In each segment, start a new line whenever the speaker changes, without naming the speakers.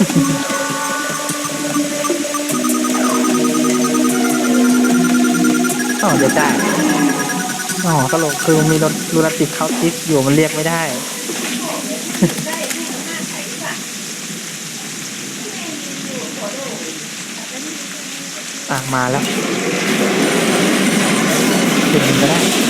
อ๋อเดี๋ยวได้อ๋อตลกคือมีรถรูรติดเขาทิปอยู่มันเรียกไม่ได้อะมาแล้วเป็นก็ได้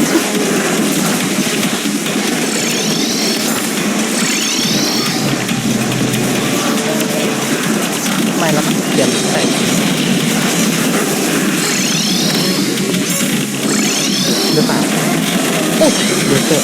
หรือเปล่าโอ้ยเดือดเกิด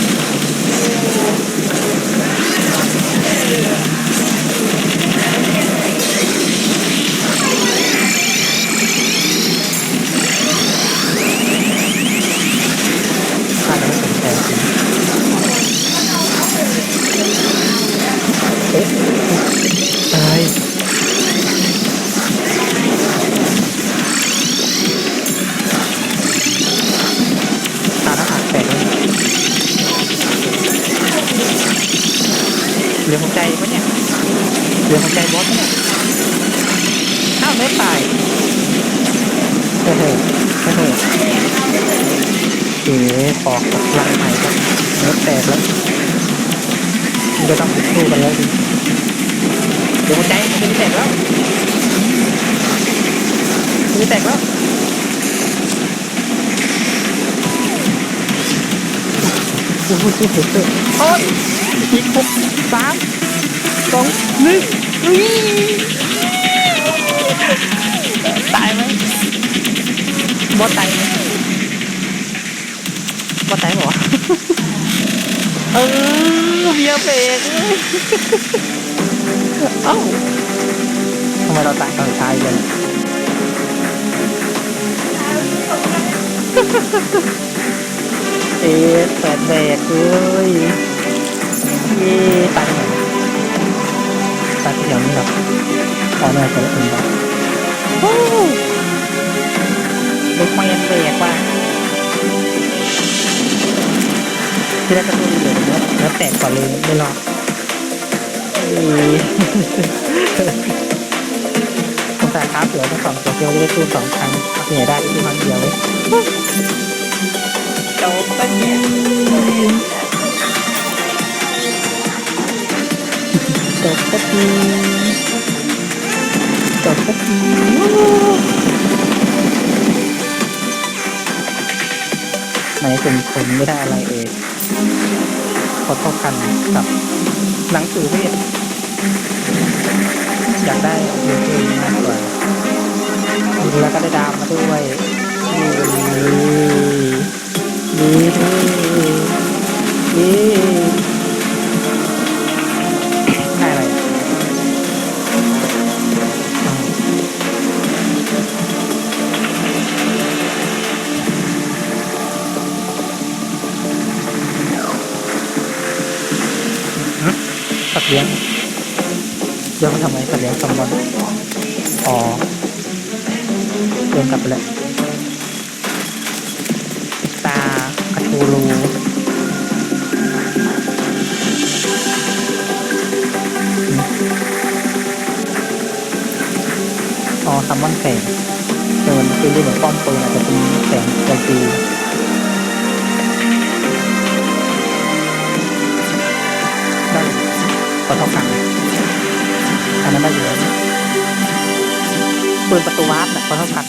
แตกแล้วจะต้องสู้กันแล้วดิเหลือหัวใจมันจะแตกแล้วมันจะแตกแล้วโอ้โหโอ้โหโอ้ยอีกหกสามสองหนึ่งอุ้ยตายไหมบอสตายไหมบอสตายเหรอ ออเบียร์เบรกเอ้าทำไมเราตายตอนท้ายกันเอ๊ะแปดแบกเลยเย้ตายไหนตายที่เดียวนี่หรออ๋อน่าจะเป็นแบบโอ้ลูกแมนแบกว่ะ ที่แรกก็ดูดีเลยนะแล้วแตกก่อนเลยไม่รอดสงสารค้าเสือทั้งสองตัวเดียวได้ตู้สองครั้งเหนี่อยได้ที่ครั้งเดียวเลยจบปะเนี่ยจบปะทีจบปะทีไหนเป็นคนไม่ได้อะไรเอง ขอโทษกันกับหนังสือเวทอยากได้เยอะเองมากกว่าดูแล้วก็ได้ดามมาด้วยนี่นี่ เลี้ยงเดี๋ยวมันทำไมสัตว์เลี้ยงซัมบอนอ๋อเดินกลับไปแล้วตาคาทูรูอ๋อซัมมอนแสงแต่มันคือเรื่องเหมือนป้อมปืนอาจจะเป็นแสงโจ ก็ต้องฟังอันนั้นได้อยู่แล้วเปิดประตูวาร์ปนะก็ต้องฟัง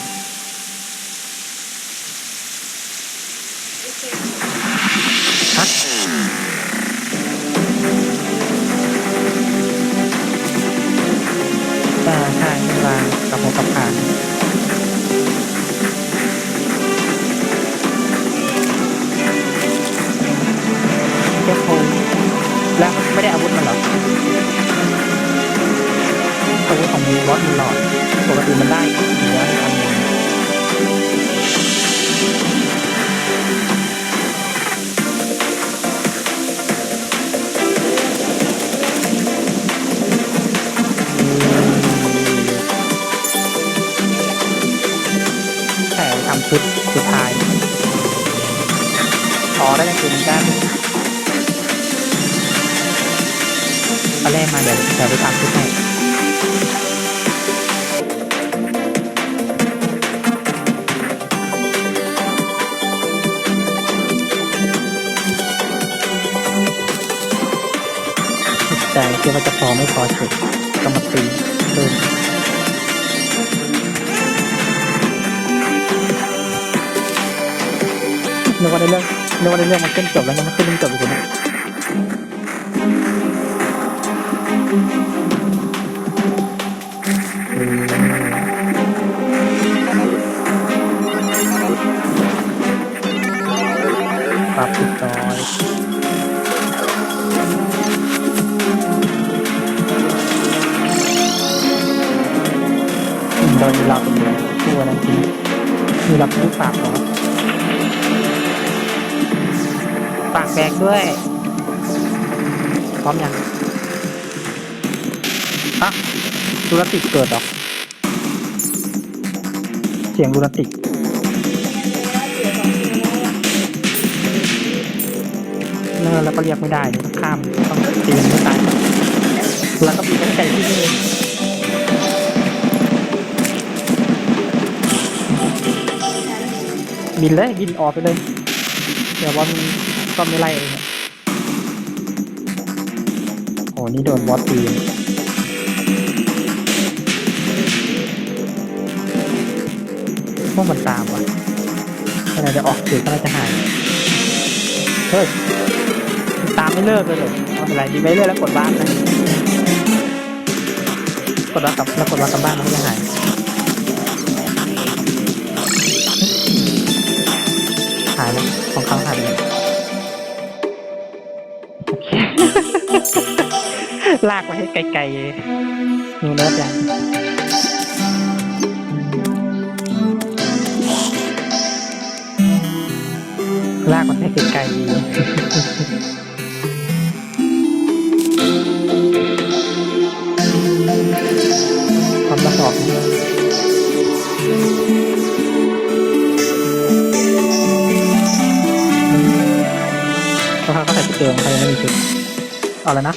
เดี๋ยวไปทำชุดให้แต่คิดว่าจะพอไม่พอเฉยก็มาตีเพิ่มนึกว่าได้เรื่องนึกว่าได้เรื่องมันขึ้นจบแล้วนะมันขึ้นมันจบอยู่นะ มีรับผู้ฝากเหรอปากแบกด้วยพร้อมยังฮะลูนาติกเกิดเหรอ เสียงลูนาติกเนินแล้วก็เรียกไม่ได้เดี๋ยวต้องข้ามต้องตีมันไม่ตายแล้วก็มีตั้งใจที่นี่ บินเลยบินออกไปเลย เดี๋ยวว่ามันก็ไม่ไล่เองอะโอ้นี่โดนบอสตีพวกมันตามว่ะเมื่อไรจะออกสื่อก็จะหายเฮ้ยตามไม่เลิกเลยเหรอไม่เป็นไรดีไปเรื่อยแล้วกดบ้านนะกดว่านกลับแล้วกดว่านกลับบ้านมันจะหาย หายแล้วของเขาหายเลยโอเคลากไปให้ไกลๆนูเนิร์ดยังลากมันให้ไกลๆ ใส่ชุดเดิมเขายังไม่มีชุดเอาแล้วนะ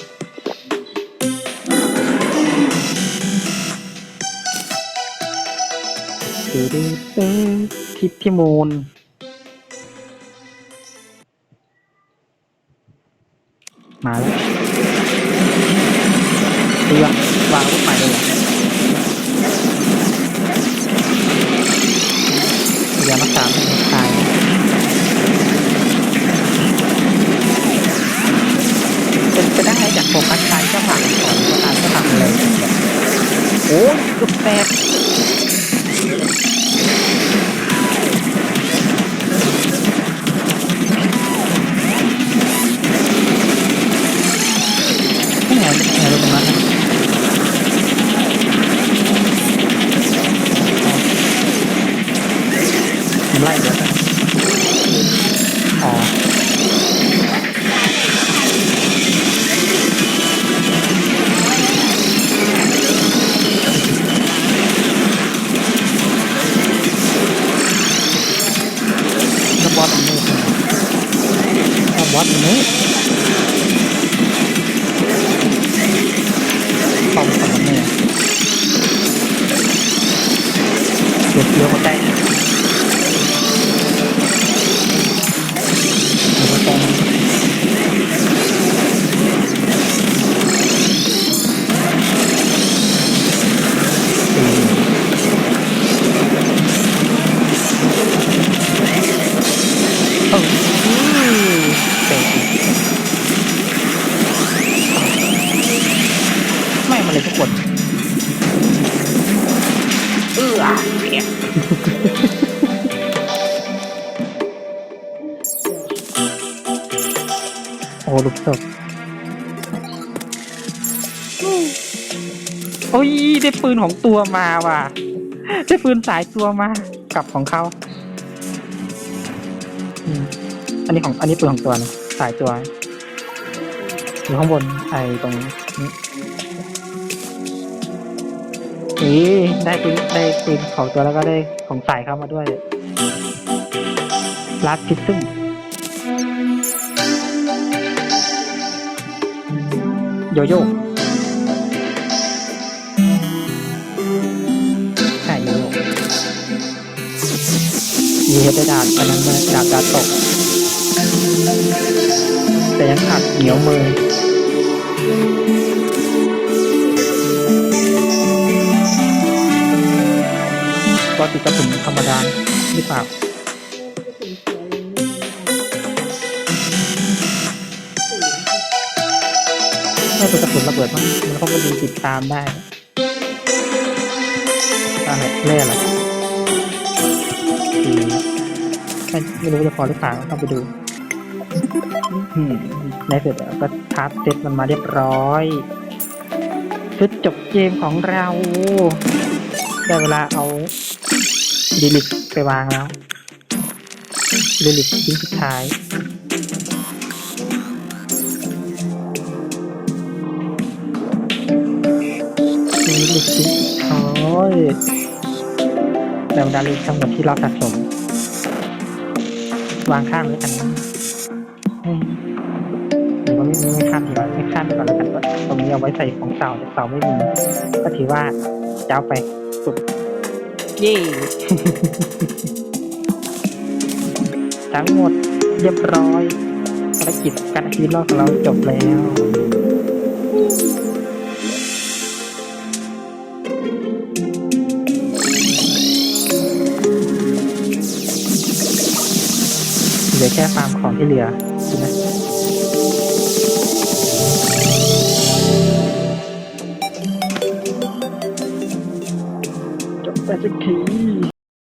ดูดิตึ้งทิปที่มูลมาแล้วตีวะวางอาวุธใหม่เลยเหรอพยายามรักษามให้ตาย จะได้จากโฟกัสกายก็ผ่านก่อนก็ตายก็ผ่งเลยโอ้ยจุดแตกไม่ไงไม่ไงลงมา วบอสมันมืดป้อมของมันเนี่ยเดี๋ยวเดี๋ยวหัวใจเดี๋ยวหัวใจมั ลูกศพโอ้ยได้ปืนของตัวมาว่ะ ได้ปืนสายตัวมา กับของเขาอันนี้ของอันนี้ปืนของตัวนะสายตัวอยู่ข้างบนไอ้ตรงนี้นี่ได้ปืนได้ปืนของตัวแล้วก็ได้ของสายเข้ามาด้วยลัดพิซซึม โยโย่ใช่โยโย่ยีเฮดได้ดาบอันนั้นมาดาบดาบตก แต่ยังขาดเหนียวมือก็ติดกระสุนธรรมดาหรือเปล่า ป็นกระสุนระเบิดมั้งมันเขาก็ดูติดตามได้อะไรเล่อะไรอไม่ไม่รู้จะพอหรือเปล่าต้องไปดูอืมในเสร็จแล้วก็ทับเซตมันมาเรียบร้อยชุดจบเกมของเรา ได้เวลาเอาดีลิกไปวางแล้วดีลิกชิ้นสุดท้าย ดีลิกชิ้นสุดท้ายแรรดาลิกทั้งหมดที่เราสะสม วางข้างไว้กันนะหรือว่าไม่ไม่ข้ามดีกว่าไม่ข้ามไปก่อนแล้วกันว่าตรงนี้เอาไว้ใส่ของเสาแต่เสาไม่มี ก็ถือว่าเจ้าไปสุดเย่ทั้งหมดเรียบร้อยภารกิจการอาชีพรอบของเราจบแล้ว แค่ฟาร์มของที่เหลือใช่ไหมจบไปสักที